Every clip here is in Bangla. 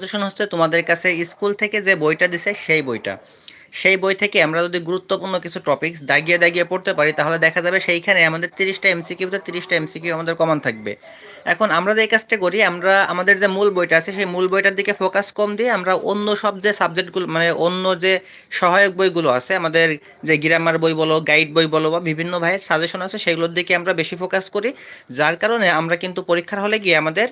সাজেশন হচ্ছে, তোমাদের কাছে স্কুল থেকে যে বইটা দিছে, সেই বইটা। সেই বই থেকে আমরা যদি গুরুত্বপূর্ণ কিছু টপিকস দাগিয়ে দাগিয়ে পড়তে পারি, তাহলে দেখা যাবে সেইখানে আমাদের তিরিশটা এমসিকিউতে তিরিশটা এমসিকিউ আমাদের কমন থাকবে। এখন আমরা যে কাজটা করি, আমরা, আমাদের যে মূল বইটা আছে, সেই মূল বইটার দিকে ফোকাস কম দিয়ে আমরা অন্য সব যে সাবজেক্টগুলো মানে অন্য যে সহায়ক বইগুলো আছে, আমাদের যে গ্রামার বই বলো গাইড বই বলো, বা বিভিন্ন ভাইয়ের সাজেশন আছে, সেগুলোর দিকে আমরা বেশি ফোকাস করি। যার কারণে আমরা কিন্তু পরীক্ষার হলে গিয়ে আমাদের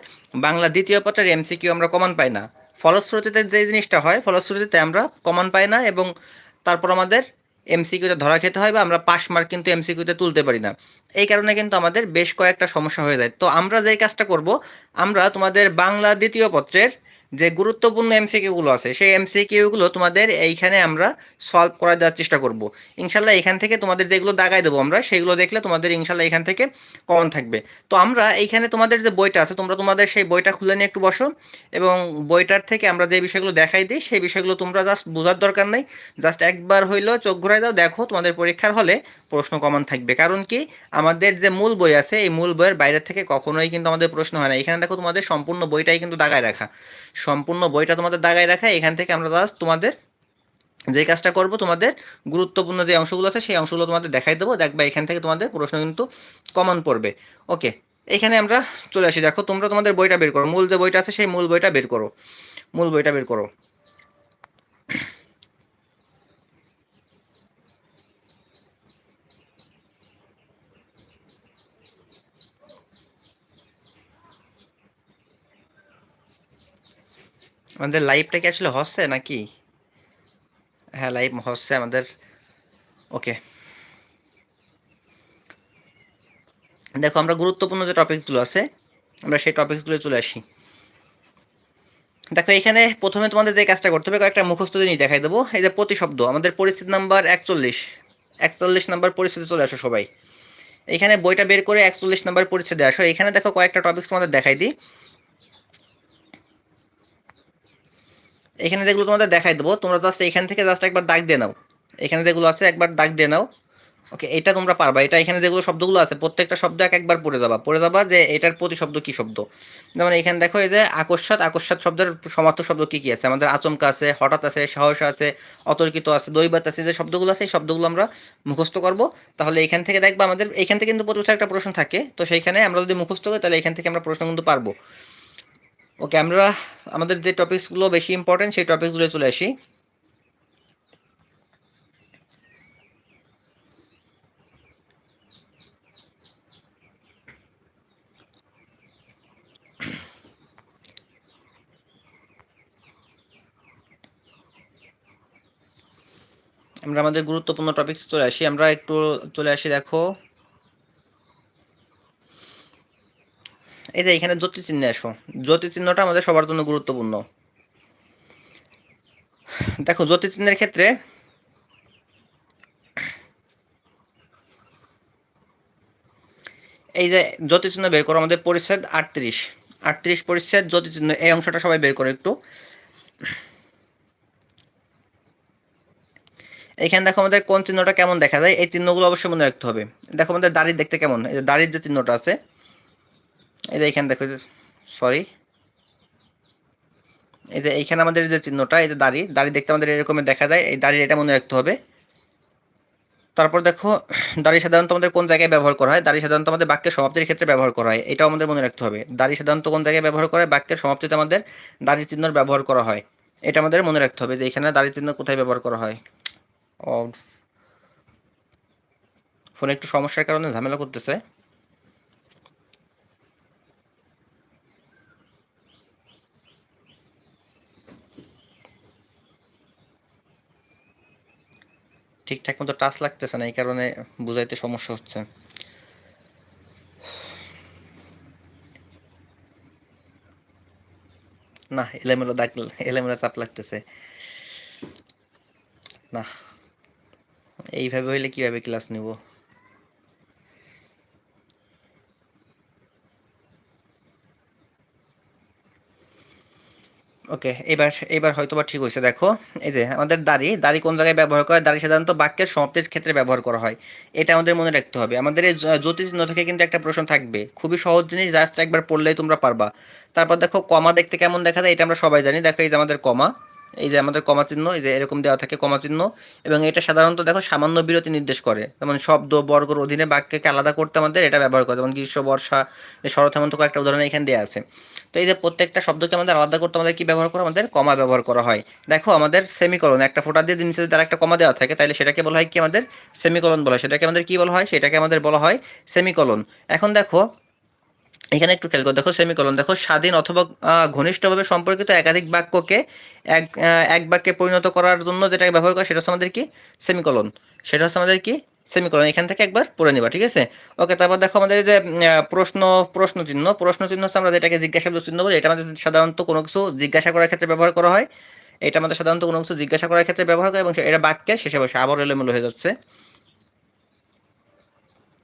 বাংলা দ্বিতীয় পত্রের এমসিকিউ আমরা কমন পাই না। ফলশ্রুতিতে যে জিনিসটা হয়, ফলশ্রুতিতে আমরা কমন পাই না এবং তারপর আমাদের এমসিকিউতে ধরা খেতে হয় বা আমরা পাস মার্ক কিন্তু এমসিকিউতে তুলতে পারি না। এই কারণে কিন্তু আমাদের বেশ কয়েকটা সমস্যা হয়ে যায়। তো আমরা যেই কাজটা করব, আমরা তোমাদের বাংলা দ্বিতীয় পত্রের যে গুরুত্বপূর্ণ এমসিকিউগুলো আছে, সেই এমসিকিউগুলো তোমাদের এইখানে আমরা সলভ করা দেওয়ার চেষ্টা করব। ইনশাল্লাহ এখান থেকে তোমাদের যেগুলো দাগাই দেবো আমরা, সেগুলো দেখলে তোমাদের ইনশাল্লাহ এখান থেকে কমন থাকবে। তো আমরা এইখানে তোমাদের যে বইটা আছে, তোমরা তোমাদের সেই বইটা খুলে নিয়ে একটু বসো এবং বইটার থেকে আমরা যে বিষয়গুলো দেখাই দিই, সেই বিষয়গুলো তোমরা জাস্ট বোঝার দরকার নেই। জাস্ট একবার হইলেও চোখ ঘুরাই দাও, দেখো তোমাদের পরীক্ষার হলে প্রশ্ন কমন থাকবে। কারণ কি? আমাদের যে মূল বই আছে, এই মূল বইয়ের বাইরে থেকে কখনোই কিন্তু আমাদের প্রশ্ন হয় না। এখানে দেখো তোমাদের সম্পূর্ণ বইটাই কিন্তু দাগায় রাখা। সম্পূর্ণ বইটা তোমাদের দাগায় রাখা এখান থেকে আমরা জাস্ট তোমাদের যে কাজটা করব, তোমাদের গুরুত্বপূর্ণ যে অংশগুলো আছে, সেই অংশগুলো তোমাদের দেখাই দেবো। দেখবা এখান থেকে তোমাদের প্রশ্ন কিন্তু কমন পড়বে। ওকে এখানে আমরা চলে আসি। দেখো, তোমরা তোমাদের বইটা বের করো। মূল যে বইটা আছে, সেই মূল বইটা বের করো। মূল বইটা বের করো। আমাদের লাইভটা কি আসলে হচ্ছে নাকি? হ্যাঁ লাইভ হচ্ছে আমাদের। ওকে দেখো, আমরা গুরুত্বপূর্ণ যে টপিকসগুলো আছে, আমরা সেই টপিকসগুলো চলে আসি। দেখো, এখানে প্রথমে তোমাদের যে কাজটা করতে হবে, কয়েকটা মুখস্থ জিনিস দেখাই দেবো। এই যে প্রতিশব্দ, আমাদের পরিস্থিতি নাম্বার একচল্লিশ। একচল্লিশ নাম্বার পরিস্থিতি চলে আসো সবাই। এখানে বইটা বের করে একচল্লিশ নাম্বার পরিচ্ছেদে আসো। এখানে দেখো কয়েকটা টপিকস তোমাদের দেখাই দিই। এখানে যেগুলো তোমাদের দেখাই দেবো, তোমরা জাস্ট এখান থেকে জাস্ট একবার দাগ দিয়ে নাও। এখানে যেগুলো আছে, একবার দাগ দিয়ে নাও। ওকে এটা তোমরা পারবা। এটা এখানে যেগুলো শব্দগুলো আছে, প্রত্যেকটা শব্দ এক একবার পড়ে যাবা। পড়ে যাবা যে এটার প্রতি শব্দ কি শব্দ? যেমন এখানে দেখো এই যে আকস্মাত আকস্মাত শব্দের সমার্থক শব্দ কি কি আছে? আমাদের আচমকা আছে, হঠাৎ আছে, সাহস আছে, অতর্কিত আছে দৈবাত আছে, যে শব্দগুলো আছে, এই শব্দগুলো আমরা মুখস্থ করব। তাহলে এখান থেকে দেখবা আমাদের, এখান থেকে কিন্তু প্রতি একটা প্রশ্ন থাকে। তো সেইখানে আমরা যদি মুখস্থ করি, তাহলে এখান থেকে আমরা প্রশ্ন কিন্তু পারব। ওকে আমরা আমাদের যে টপিকসগুলো বেশি ইম্পর্টেন্ট সেই টপিকসগুলো চলে আসি। আমরা আমাদের গুরুত্বপূর্ণ টপিকস চলে আসি। আমরা একটু চলে আসি, দেখো। এই যে এখানে জ্যোতি চিহ্নে আসো। জ্যোতি চিহ্নটা আমাদের সবার জন্য গুরুত্বপূর্ণ। দেখো জ্যোতি চিহ্নের ক্ষেত্রে এই যে জ্যোতি চিহ্ন বের করো, আমাদের পরিচ্ছেদ আটত্রিশ। আটত্রিশ পরিচ্ছেদ জ্যোতি চিহ্ন এই অংশটা সবাই বের করো একটু। এখানে দেখো আমাদের কোন চিহ্নটা কেমন দেখা যায়? এই চিহ্নগুলো অবশ্যই মনে রাখতে হবে। দেখো আমাদের দাড়ি দেখতে কেমন? এই যে দাড়ির যে চিহ্নটা আছে এই যে এখানে দেখো সরি এই যে এইখানে আমাদের যে চিহ্নটা, এই যে দাড়ি দাড়ি দেখতে আমাদের এরকমের দেখা যায়। এই দাড়ির এটা মনে রাখতে হবে। তারপর দেখো, দাড়ি সাধারণত আমাদের কোন জায়গায় ব্যবহার করা হয়? দাড়ি সাধারণত আমাদের বাক্যের সমাপ্তির ক্ষেত্রে ব্যবহার করা হয়। এটাও আমাদের মনে রাখতে হবে। দাড়ি সাধারণত কোন জায়গায় ব্যবহার করা হয়? বাক্যের সমাপ্তিতে আমাদের দাড়ির চিহ্ন ব্যবহার করা হয়। এটা আমাদের মনে রাখতে হবে যে এখানে দাড়ির চিহ্ন কোথায় ব্যবহার করা হয়। ফোনে একটু সমস্যার কারণে ঝামেলা করতেছে। ঠিকঠাক মতো টাচ লাগতেছে না, এই কারণে বুঝাইতে সমস্যা হচ্ছে। না, এলেমেলো দাগ, এলেমেলো চাপ লাগতেছে। না, এইভাবে হইলে কীভাবে ক্লাস নিব? ওকে এবার এবার হয়তো বা ঠিক হয়েছে। দেখো, এই যে আমাদের দাড়ি দাড়ি কোন জায়গায় ব্যবহার করা দাড়ি সাধারণত বাক্যের সমাপ্তির ক্ষেত্রে ব্যবহার করা হয়। এটা আমাদের মনে রাখতে হবে। আমাদের এই জ্যোতিষ থেকে কিন্তু একটা প্রশ্ন থাকবে। খুবই সহজ জিনিস জাস্ট একবার পড়লেই তোমরা পারবা। তারপর দেখো, কমা দেখতে কেমন দেখা যায়, এটা আমরা সবাই জানি। দেখো, এই যে আমাদের কমা। এই যে আমাদের কমা চিহ্ন, এই যে এরকম দেওয়া থাকে কমা চিহ্ন, এবং এটা সাধারণত দেখো সামান্য বিরতি নির্দেশ করে। যেমন শব্দ, বর্গর অধীনে বাক্যকে আলাদা করতে আমাদের এটা ব্যবহার করে। যেমন গ্রীষ্ম, বর্ষা শরৎ হেমন্ত কয়েকটা উদাহরণ এখানে দেওয়া আছে। তো এই যে প্রত্যেকটা শব্দকে আমাদের আলাদা করতে আমাদের কি ব্যবহার করা, আমাদের কমা ব্যবহার করা হয়। দেখো আমাদের সেমিকলন, একটা ফোঁটা দিয়ে যদি তার একটা কমা দেওয়া থাকে, তাহলে সেটাকে বলা হয় কি আমাদের সেমিকলন বলা হয়। সেটাকে আমাদের কি বলা হয়? সেটাকে আমাদের বলা হয় সেমিকলন। এখন দেখো এখানে একটু খেয়াল করে। দেখো সেমিকলন দেখো স্বাধীন অথবা ঘনিষ্ঠভাবে সম্পর্কিত একাধিক বাক্যকে এক এক বাক্যে পরিণত করার জন্য যেটাকে ব্যবহার করা, সেটা হচ্ছে আমাদের কি? সেমিকলন সেটা হচ্ছে আমাদের কি? সেমিকলন এখান থেকে একবার পড়ে নিবা, ঠিক আছে? ওকে, তারপর দেখো আমাদের যে প্রশ্ন প্রশ্ন চিহ্ন। প্রশ্ন চিহ্ন হচ্ছে আমরা যেটাকে জিজ্ঞাসা চিহ্ন বলি, এটা আমাদের সাধারণত কোনো কিছু জিজ্ঞাসা করার ক্ষেত্রে ব্যবহার করা হয়। এটা আমাদের সাধারণত কোনো কিছু জিজ্ঞাসা করার ক্ষেত্রে ব্যবহার করে এবং এটা বাক্যের শেষে বসে, আবার এলোমেলো হয়ে যাচ্ছে।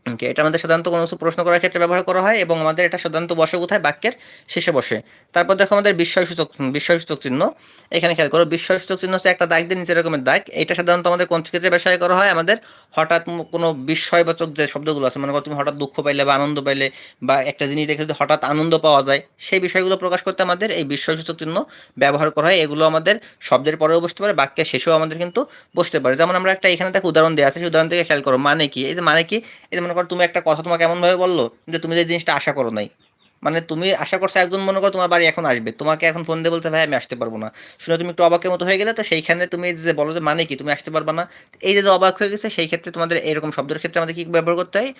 ওকে এটা আমাদের সাধারণত কোনো কিছু প্রশ্ন করার ক্ষেত্রে ব্যবহার করা হয় এবং আমাদের এটা সাধারণত বসে কোথায়? বাক্যের শেষে বসে। তারপর দেখো আমাদের বিস্ময়সূচক বিস্ময়সূচক চিহ্ন। এখানে খেয়াল করো, বিস্ময়সূচক চিহ্ন হচ্ছে একটা দাগ দিয়ে নিচে রকমের দাগ। এটা সাধারণত আমাদের কোন ক্ষেত্রে ব্যবসায় করা হয়? আমাদের হঠাৎ কোনো বিস্ময়বাচক যে শব্দগুলো আছে, মনে করো তুমি হঠাৎ দুঃখ পাইলে বা আনন্দ পাইলে বা একটা জিনিস দেখে যদি হঠাৎ আনন্দ পাওয়া যায়, সেই বিষয়গুলো প্রকাশ করতে আমাদের এই বিস্ময়সূচক চিহ্ন ব্যবহার করা হয়। এগুলো আমাদের শব্দের পরেও বসতে পারে, বাক্যের শেষেও আমাদের কিন্তু বসতে পারে। যেমন আমরা একটা এখানে দেখো উদাহরণ দেওয়া আছে, সেই উদাহরণ থেকে খেয়াল করো মানে কি? এই যে মানে কি? এই যে মনে করো তুমি একটা কথা তোমাকে এমন ভাবে বলল যে তুমি যে জিনিসটা আশা করো নাই। মানে তুমি আশা করছ একজন মনে করো তোমার বাড়ি এখন আসবে। তোমাকে এখন ফোন দিয়ে বলতে ভাই, আমি আসতে পারব না। শুনে তুমি একটু অবাকের মতো হয়ে গেলে, তো সেইখানে তুমি যে বলো যে মানে কি? তুমি আসতে পারবে না? এই যে অবাক হয়ে গেছে, সেই ক্ষেত্রে তোমাদের এরকম শব্দের ক্ষেত্রে আমাদের কি ব্যবহার করতে হয়?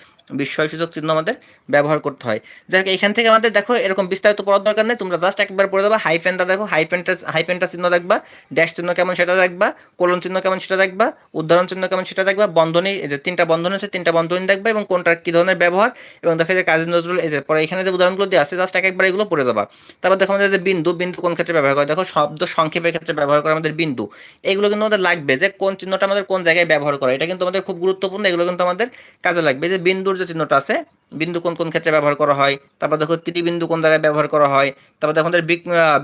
বিস্ময় সূচক চিহ্ন আমাদের ব্যবহার করতে হয়। যাই হোক, এখান থেকে আমাদের দেখো, এরকম বিস্তারিত পড়ার দরকার নেই। তোমরা জাস্ট একবার পড়ে দেবা হাইপেনটা দেখো হাইপেনটা হাইপেনটা চিহ্ন দেখবা ড্যাশ চিহ্ন কেমন সেটা দেখবা কোলন চিহ্ন কেমন সেটা দেখবা, উদাহরণ চিহ্ন কেমন সেটা দেখবা, বন্ধনী, এই যে তিনটা বন্ধনী আছে, তিনটা বন্ধনী দেখবা এবং কোনটার কি ধরনের ব্যবহার। এবং দেখো যে কাজী নজরুল, এই যে, পরে এখানে যে উদাহরণগুলো দিয়ে আছে জাস্ট এক একবার এগুলো পড়ে যাবা। তারপর দেখো আমাদের বিন্দু বিন্দু কোন ক্ষেত্রে ব্যবহার করে? দেখো শব্দ সংক্ষেপের ক্ষেত্রে ব্যবহার করে আমাদের বিন্দু। এগুলো কিন্তু আমাদের লাগবে যে কোন চিহ্নটা আমাদের কোন জায়গায় ব্যবহার করে। এটা কিন্তু আমাদের খুব গুরুত্বপূর্ণ, এগুলো কিন্তু আমাদের কাজে লাগবে। যে বিন্দুর যে চিহ্নটা আছে, বিন্দু কোন কোন ক্ষেত্রে ব্যবহার করা হয়? তারপর দেখো ত্রিবিন্দু কোন জায়গায় ব্যবহার করা হয়? তারপর দেখো আমাদের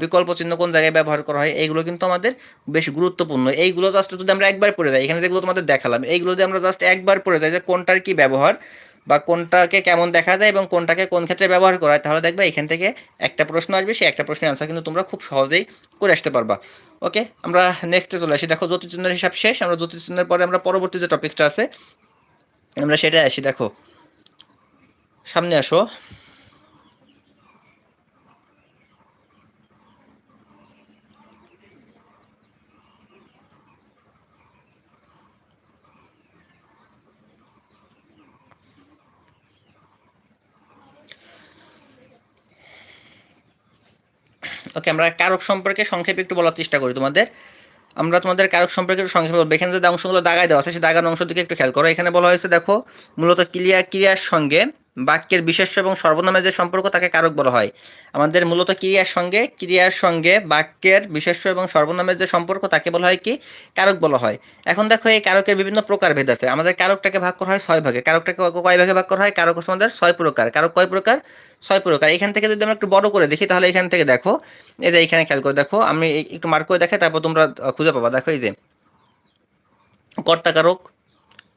বিকল্প চিহ্ন কোন জায়গায় ব্যবহার করা হয়? এইগুলো কিন্তু আমাদের বেশ গুরুত্বপূর্ণ। এইগুলো জাস্ট যদি আমরা একবার পড়ে যাই, এখানে যেগুলো তোমাদের দেখালাম, এইগুলো যদি আমরা জাস্ট একবার পড়ে যাই যে কোনটার কি ব্যবহার বা কোনটাকে কেমন দেখা যায় এবং কোনটাকে কোন ক্ষেত্রে ব্যবহার করা হয়, তাহলে দেখবে এখান থেকে একটা প্রশ্ন আসবে, সেই একটা প্রশ্নের আনসার কিন্তু তোমরা খুব সহজেই করে আসতে পারবা। ওকে আমরা নেক্সটে চলে আসি। দেখো জ্যোতিষচন্দ্রের হিসাব শেষ। আমরা জ্যোতিষচন্দ্রের পরে আমরা পরবর্তী যে টপিকটা আছে, আমরা সেটা আসি। দেখো, সামনে আসো। ওকে আমরা কারক সম্পর্কে সংক্ষেপে একটু বলার চেষ্টা করি তোমাদের। আমরা তোমাদের কারক সম্পর্কে সংক্ষেপ বলব। এখানে যে অংশগুলো দাগায় দেওয়া আছে সেই দাগানো অংশ দিকে একটু খেয়াল করো। এখানে বলা হয়েছে, দেখো, মূলত ক্রিয়া ক্রিয়ার সঙ্গে বাক্যের বিশেষ্য এবং সর্বনামের যে সম্পর্ক তাকে কারক বলা হয়। আমাদের মূলত ক্রিয়ার সঙ্গে ক্রিয়ার সঙ্গে বাক্যের বিশেষ্য এবং সর্বনামের যে সম্পর্ক তাকে বলা হয় কি? কারক বলা হয়। এখন দেখো এই কারকের বিভিন্ন প্রকার ভেদ আছে। আমাদের কারকটাকে ভাগ করা হয় ছয় ভাগে। কারকটাকে কয় ভাগে ভাগ করা হয়? কারক হচ্ছে আমাদের ছয় প্রকার। কারক কয় প্রকার? ছয় প্রকার। এখান থেকে যদি আমরা একটু বড় করে দেখি, তাহলে এখান থেকে দেখো, এই যে এখানে খেয়াল করে দেখো, আমি একটু মার্ক করে দেখাই, তারপর তোমরা খুঁজে পাবা। দেখো এই যে কর্তা কারক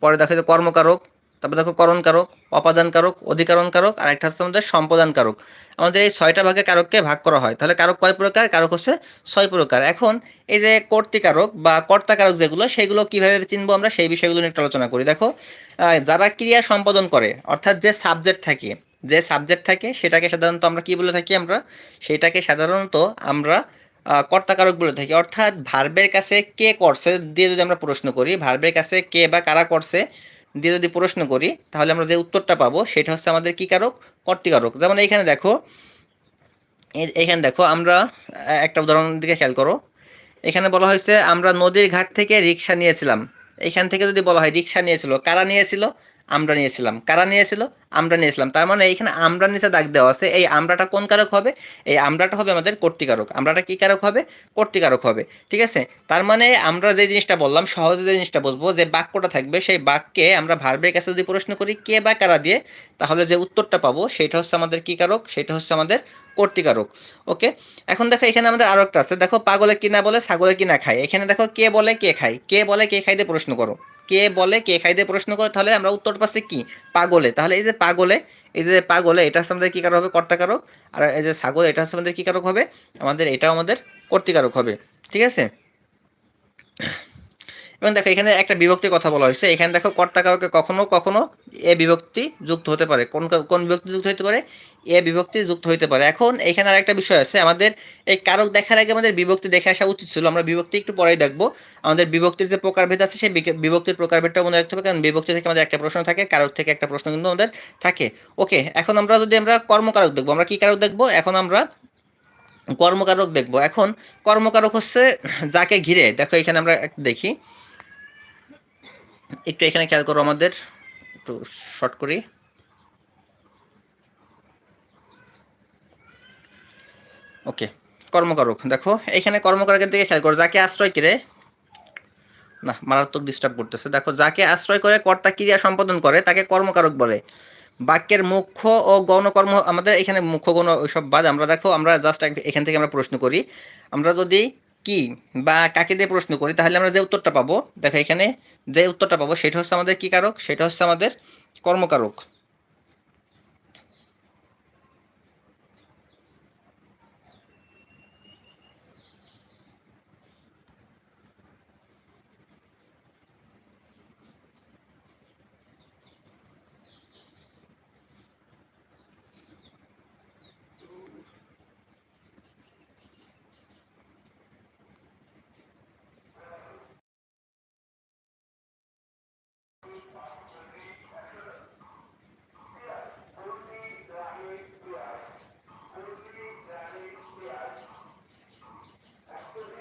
পরে দেখো যে কর্মকারক তারপর দেখো করণ কারক অপাদান কারক অধিকরণ কারক আর একটা হচ্ছে আমাদের সম্পাদান কারক আমাদের এই ছয়টা ভাগে কারককে ভাগ করা হয়। তাহলে কারক কয় প্রকার? কারক হচ্ছে ছয় প্রকার। এখন এই যে কর্তৃকারক বা কর্তাকারক যেগুলো, সেগুলো কীভাবে চিনবো আমরা? সেই বিষয়গুলো নিয়ে আলোচনা করি। দেখো যারা ক্রিয়া সম্পাদন করে, অর্থাৎ যে সাবজেক্ট থাকে, যে সাবজেক্ট থাকে, সেটাকে সাধারণত আমরা কি বলে থাকি আমরা? সেটাকে সাধারণত আমরা কর্তাকারক বলে থাকি। অর্থাৎ ভার্বের কাছে কে করছে, দিয়ে যদি আমরা প্রশ্ন করি ভার্বের কাছে কে বা কারা করছে দিয়ে যদি প্রশ্ন করি, তাহলে আমরা যে উত্তরটা পাবো, সেটা হচ্ছে আমাদের কী কারক? কর্তিকারক। যেমন এইখানে দেখো, এই- এইখানে দেখো, আমরা একটা উদাহরণ দিকে খেয়াল করো। এখানে বলা হয়েছে, আমরা নদীর ঘাট থেকে রিক্সা নিয়েছিলাম। এখান থেকে যদি বলা হয় রিক্সা নিয়েছিল, কারা নিয়েছিল? আমরা নিয়েছিলাম। কারা নিয়েছিল? আমরা নিয়েছিলাম। তার মানে এইখানে আমরা নিচে দাগ দেওয়া আছে। এই আমরাটা কোন কারক হবে? এই আমরাটা হবে আমাদের কর্তিকারক। আমরাটা কি কারক হবে? কর্তিকারক হবে। ঠিক আছে? তার মানে আমরা যে জিনিসটা বললাম, সহজে যে জিনিসটা বুঝব, যে বাক্যটা থাকবে, সেই বাক্যে আমরা ভার্বের কাছে যদি প্রশ্ন করি, কে বা কারা দিয়ে, তাহলে যে উত্তরটা পাবো, সেটা হচ্ছে আমাদের কি কারক? সেটা হচ্ছে আমাদের কর্তিকারক। ওকে? এখন দেখো এখানে আমাদের আরও একটা আছে। দেখো পাগলে কি না বলে, ছাগলে কি না খায়? এখানে দেখো কে বলে, কে খায়? কে বলে, কে খাই দিয়ে প্রশ্ন করো। কে বলে, কে খাই দিয়ে প্রশ্ন করে, তাহলে আমরা উত্তর পাচ্ছি কি? পাগলে। তাহলে এই যে পাগলে, এই যে পাগলে, এটা হচ্ছে আমাদের কী কারক হবে? কর্তাকারক। আর এই যে ছাগল, এটা হচ্ছে আমাদের কী কারক হবে? আমাদের, এটাও আমাদের কর্তিকারক হবে। ঠিক আছে? এবং দেখো, এখানে একটা বিভক্তির কথা বলা হয়েছে। এখানে দেখো কর্তাকারকে কখনো কখনো এ বিভক্তি যুক্ত হতে পারে। কোন কোন বিভক্তি যুক্ত হতে পারে? এ বিভক্তি যুক্ত হতে পারে। এখন এখানে আরেকটা বিষয় আছে। আমাদের এই কারক দেখার আগে আমাদের বিভক্তি দেখে আসা উচিত ছিল। আমরা বিভক্তি একটু পরেই দেখব। আমাদের বিভক্তির যে প্রকারভেদ আছে, সেই বিভক্তির প্রকারভেদটা মনে রাখতে হবে। কারণ বিভক্তি থেকে আমাদের একটা প্রশ্ন থাকে, কারক থেকে একটা প্রশ্ন কিন্তু আমাদের থাকে। ওকে, এখন আমরা যদি আমরা কর্মকারক দেখব, আমরা কি কারক দেখব? এখন আমরা কর্মকারক দেখব। এখন কর্মকারক হচ্ছে যাকে ঘিরে, দেখো এখানে আমরা দেখি। একটু এখানে খেয়াল করো আমাদের। একটু শর্ট করি। ওকে কর্মকারক দেখো, এখানে কর্মকারকের দিকে খেয়াল করো, যাকে আশ্রয় করে, না, মারাত্মক ডিস্টার্ব করতেছে। দেখো, যাকে আশ্রয় করে কর্তা ক্রিয়া সম্পাদন করে, তাকে কর্মকারক বলে। বাক্যের মুখ্য ও গৌণকর্ম আমাদের এখানে মুখ্য গৌণ ওইসব বাদ। আমরা দেখো, আমরা জাস্ট এখান থেকে আমরা প্রশ্ন করি। আমরা যদি কি বা কাকে দিয়ে প্রশ্ন করি? তাহলে আমরা যে উত্তরটা পাবো, দেখো এখানে যে উত্তরটা পাবো, সেটা হচ্ছে আমাদের কি কারক? সেটা হচ্ছে আমাদের কর্মকারক।